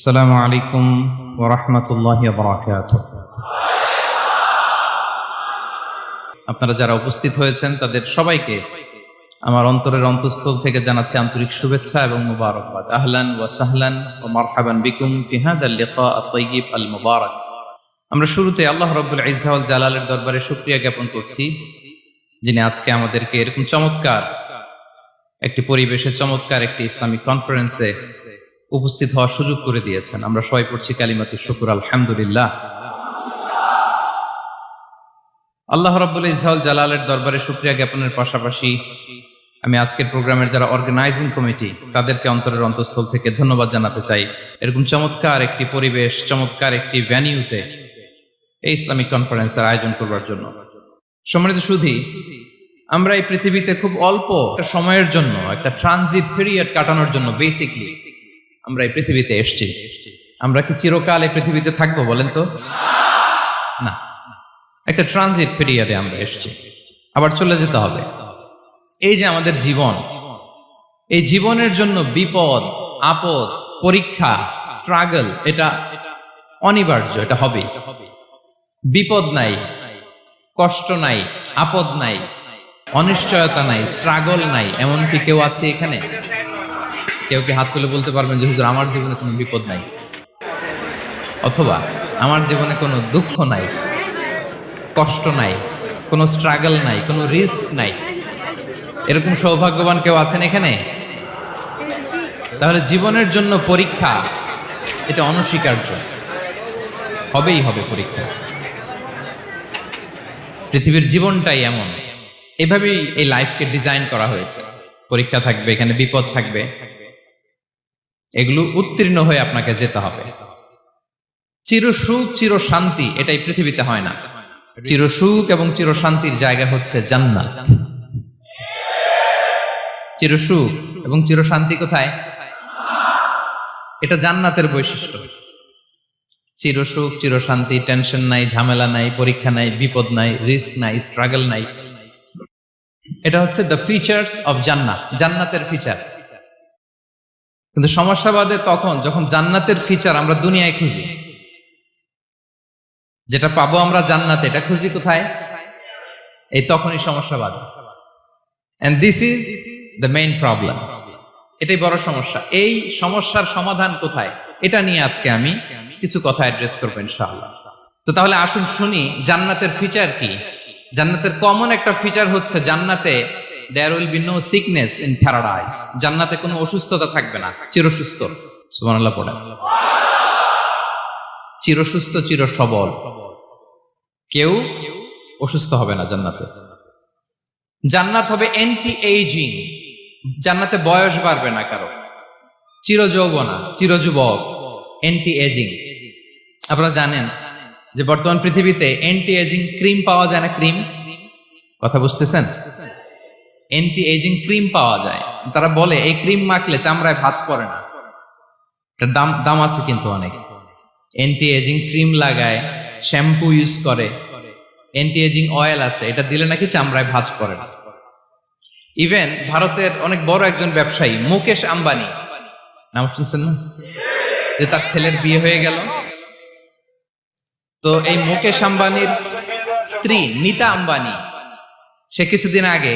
السلام عليكم ورحمة الله وبركاته আপনারা যারা উপস্থিত হয়েছেন তাদের সবাইকে আমার অন্তরের অন্তঃস্থল থেকে জানাচ্ছি আন্তরিক শুভেচ্ছা এবং মুবারকবাদ আহলান ওয়া সাহলান ও মারহাবান বিকুম ফি হাদাল লিকা আত-তাইয়িব আল মুবারক আমরা শুরুতে আল্লাহ রাব্বুল ইজ্জা ওয়াল জালালের দরবারে শুকরিয়া জ্ঞাপন করছি যিনি আজকে আমাদেরকে এরকম চমৎকার একটি পরিবেশে চমৎকার একটি ইসলামিক কনফারেন্সে উপস্থিত হওয়ার সুযোগ করে দিয়েছেন। আমরা সবাই পড়ছি কালিমাতু শুকুর, আলহামদুলিল্লাহ। আল্লাহ রাব্বুল ইসহাল জালালের দরবারে শুক্রিয়া জ্ঞাপনের পাশাপাশি আমি আজকের প্রোগ্রামের যারা অর্গানাইজিং কমিটি তাদেরকে অন্তরের অন্তঃস্থল থেকে ধন্যবাদ জানাতে চাই। এরকম চমৎকার একটি পরিবেশ, চমৎকার একটি ভ্যানিউতে এই ইসলামিক কনফারেন্সের আয়োজন করবার জন্য। সম্মানিত সুধী, আমরা এই পৃথিবীতে খুব অল্প সময়ের জন্য, একটা ট্রানজিট পিরিয়ড কাটানোর জন্য বেসিকলি আমরা এই পৃথিবীতে এসেছি। আমরা কি চিরকাল এই পৃথিবীতে থাকব বলেন তো? না। একটা ট্রানজিট পিরিয়ডে আমরা এসেছি। আবার চলে যেতে হবে। এই যে আমাদের জীবন, এই জীবনের জন্য বিপদ, আপদ, পরীক্ষা স্ট্রাগল এটা অনিবার্য, এটা হবে। বিপদ নাই, কষ্ট নাই, আপদ নাই, অনিশ্চয়তা নাই স্ট্রাগল নাই এমনকি কেউ আছে এখানে? কেউ কি হাত তুলে বলতে পারবেন যে, হুজুর, আমার জীবনে কোনো বিপদ নাই? অথবা, আমার জীবনে কোনো দুঃখ নাই, কষ্ট নাই, কোনো স্ট্রাগল নাই, কোনো রিস্ক নাই? এরকম সৌভাগ্যবান কেউ আছেন এখানে? তাহলে জীবনের জন্য পরীক্ষা, এটা অনস্বীকার্য। হবেই হবে পরীক্ষা। পৃথিবীর জীবনটাই এমন। এভাবেই এই লাইফকে ডিজাইন করা হয়েছে। পরীক্ষা থাকবে, এখানে বিপদ থাকবে। এগুলো উত্তীর্ণ হয়ে আপনাকে যেতে হবে। চির সুখ চির শান্তি এটাই পৃথিবীতে হয় না। চির সুখ এবং চির শান্তির জায়গা হচ্ছে জান্নাত। চির সুখ এবং চির শান্তি কোথায়? এটা জান্নাতের বৈশিষ্ট্য। চির সুখ চির শান্তি টেনশন নাই, ঝামেলা নাই, পরীক্ষা নাই, বিপদ নাই, রিস্ক নাই, স্ট্রাগল নাই। এটা হচ্ছে দ্য ফিচার্স অফ জান্নাত। জান্নাতের ফিচার কিন্তু সমস্যা বাদে তখন যখন জান্নাতের ফিচার আমরা দুনিয়ায় খুঁজি, যেটা পাবো আমরা জান্নাতে, এটা খুঁজি কোথায়? এই তখনই সমস্যা বাদে। And this is the main problem এটাই বড় সমস্যা। এই সমস্যার সমাধান কোথায়? এটা নিয়ে আজকে আমি কিছু কথা অ্যাড্রেস করব ইনশাআল্লাহ। তো তাহলে আসুন শুনি, জান্নাতের ফিচার কি? জান্নাতের কমন একটা ফিচার হচ্ছে জান্নাতে there will be no sickness in paradise জান্নাতে কোনো অসুস্থতা থাকবে না। চিরসুস্থ। সুবহানাল্লাহ পড়ে চিরসুস্থ চির সবল কেউ অসুস্থ হবে না জান্নাতে। জান্নাত হবে এন্টি এইজিং জান্নাতে বয়স বাড়বে না কারও। চির যৌবনা চির যুবক এন্টি এজিং আপনারা জানেন যে বর্তমান পৃথিবীতে এন্টি এজিং ক্রিম পাওয়া যায় না। ক্রিম কথা বুঝতেছেন? এন্টি এজিং ক্রিম পাওয়া যায়। তারা বলে, এই ক্রিম মাখলে চামড়ায় ভাঁজ পড়ে না। দাম দাম আছে কিন্তু অনেক। এন্টি এজিং ক্রিম লাগায় শ্যাম্পু ইউজ করে। এন্টি এজিং অয়েল আছে, এটা দিলে নাকি চামড়ায় ভাঁজ পড়ে না। ইভেন ভারতের অনেক বড় একজন ব্যবসায়ী, মুকেশ আম্বানি। নাম শুনছেন না? যে তার ছেলের বিয়ে হয়ে গেল। তো এই মুকেশ আম্বানির স্ত্রী নিতা আম্বানি, সে কিছুদিন আগে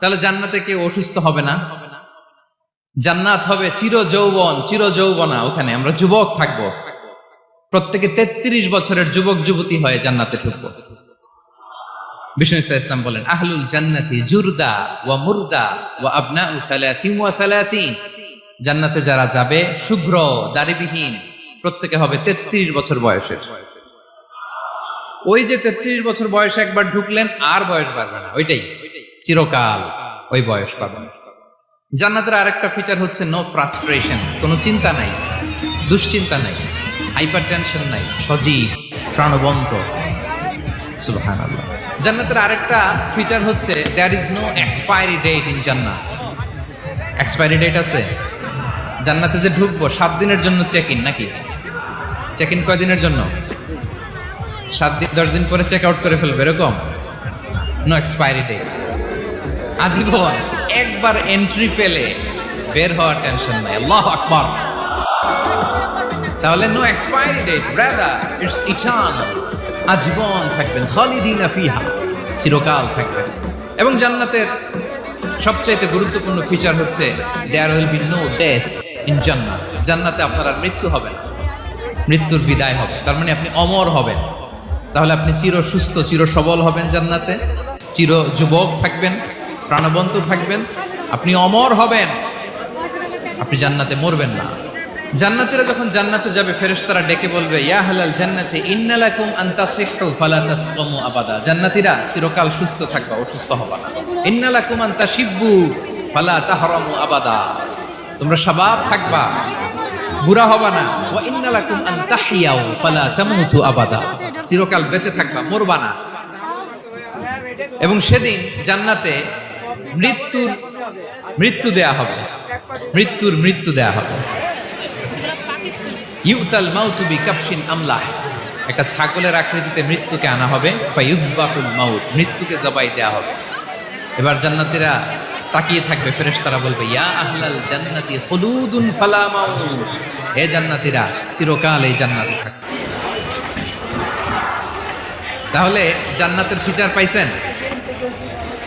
তাহলে জান্নাতে কেউ অসুস্থ হবে না। জান্নাত হবে চির যৌবন চির যৌবনা ওখানে। আমরা যুবক থাকব। প্রত্যেকে তেত্রিশ বছরের যুবক, যুবতী হয়ে জান্নাতে ঢুকবো। বিষ্ণু ইসা ইসলাম বলেন, আহলুল জান্নাতি জুরদা ওয়া মুরদা ওয়া আবনা সালাসিন ওয়া সালাসিন। জান্নাতে যারা যাবে, শুভ্র, দাড়িবিহীন, প্রত্যেকে হবে তেত্রিশ বছর বয়সের। ওই যে তেত্রিশ বছর বয়সে একবার ঢুকলেন, আর বয়স বাড়বে না, ওইটাই। চিরকাল ওই বয়স পাবেন জান্নাতের আরেকটা ফিচার হচ্ছে নো ফ্রাস্ট্রেশন কোনো চিন্তা নাই, দুশ্চিন্তা নাই হাইপার টেনশন নাই, সজীব, প্রাণবন্ত। জান্নাতের আরেকটা ফিচার হচ্ছে there is no expiry date in জান্নাত। এক্সপায়ারি ডেট আছে? জান্নাতে যে ঢুকবো, সাত দিনের জন্য চেক ইন নাকি? চেক ইন কয়দিনের জন্য? সাত দিন, দশ দিন পরে চেক আউট করে ফেলবে, এরকম? নো এক্সপায়ারি ডেট আজীবন একবার এন্ট্রি পেলে বের হওয়ার টেনশন নাই। আল্লাহ আকবার। তাহলে no expiry date brother it's eternal আজীবন থাকবেন, খালিদিন ফিহা, চিরকাল থাকবেন। এবং জান্নাতের সবচাইতে গুরুত্বপূর্ণ ফিচার হচ্ছে there will be no death in জান্নাত জান্নাতে আপনার আর মৃত্যু হবে না। মৃত্যুর বিদায় হবে। তার মানে আপনি অমর হবেন। তাহলে আপনি চির সুস্থ চির সবল হবেন জান্নাতে। চির যুবক থাকবেন। প্রাণবন্ত থাকবেন। আপনি অমর হবেন। আপনি জান্নাতে মরবেন না। জান্নাতীরা যখন জান্নাতে যাবে, ফেরেশতারা ডেকে বলবে, ইয়া হালাল জান্নাতে ইন্নালাকুম আন তাসিহু, ফালা তাসকামু আবাদা। জান্নাতীরা চিরকাল সুস্থ থাকবা, অসুস্থ হবা না। ইন্নালাকুম আনতাশিব্বু ফালা তাহরামু আবাদা। তোমরা শাবাব থাকবা, বুড়া হবা না। ওয়া ইন্নালাকুম আন তাহিয়াউ ফালা তামুতু আবাদা। চিরকাল বেঁচে থাকবা, মরবা না। এবং সেদিন জান্নাতে মৃত্যুর মৃত্যু দেয়া হবে। মৃত্যুর মৃত্যু দেয়া হবে। ইউতাল মাউতু বি কাপসিন আমলাহ। একটা ছাগলের আকৃতিতে মৃত্যুকে আনা হবে। ফাইউযবাহুল মাউত, মৃত্যুকে জবাই দেয়া হবে। এবার জান্নাতীরা তাকিয়ে থাকবে ফেরেশ তারা বলবে, ইয়া আহলাল জান্নাতি খুলুদুন ফালা মাউত। হে জান্নাতীরা, চিরকাল এই জান্নাতে থাকবে তাহলে জান্নাতের ফিচার পাইছেন?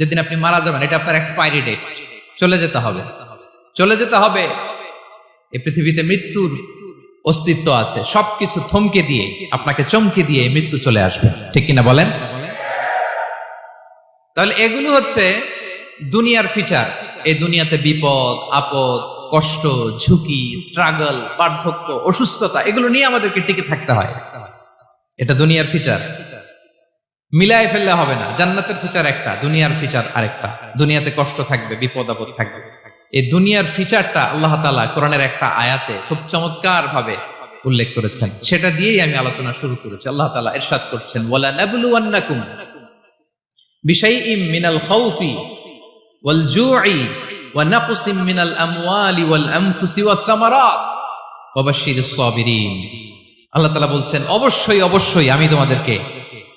যেদিন আপনি মারা যাবেন, এটা আপনার এক্সপায়ারি ডেট চলে যেতে হবে। চলে যেতে হবে। এই পৃথিবীতে মৃত্যুর অস্তিত্ব আছে। সবকিছু থমকে দিয়ে, আপনাকে চমকে দিয়ে মৃত্যু চলে আসবে। ঠিক কিনা বলেন? তাহলে এগুলো হচ্ছে দুনিয়ার ফিচার এই দুনিয়াতে বিপদ, আপদ, কষ্ট, ঝুঁকি স্ট্রাগল বার্ধক্য, অসুস্থতা, এগুলো নিয়ে আমাদেরকে টিকে থাকতে হয়। এটা দুনিয়ার ফিচার মিলায় ফেললে হবে না। জান্নাতের ফিচার একটা, দুনিয়ার ফিচার আরেকটা। দুনিয়াতে কষ্ট থাকবে, বিপদ আপদ থাকবে। এই দুনিয়ার ফিচারটা আল্লাহ তালা কোরআনের একটা আয়াতে খুব চমৎকার ভাবে উল্লেখ করেছেন। সেটা দিয়েই আমি আলোচনা শুরু করেছি। আল্লাহ তালা এরশাদ করছেন, ওয়ালা নাবলুয়ান্নাকুম বিশাইইম মিনাল খাউফি ওয়াল জুই ওয়া নাকসিম মিনাল আমওয়ালি ওয়াল আনফুসি ওয়াস সামারাত ওয়া বাশশিরিস সাবিরিন। আল্লাহ তাআলা বলছেন, অবশ্যই অবশ্যই আমি তোমাদেরকে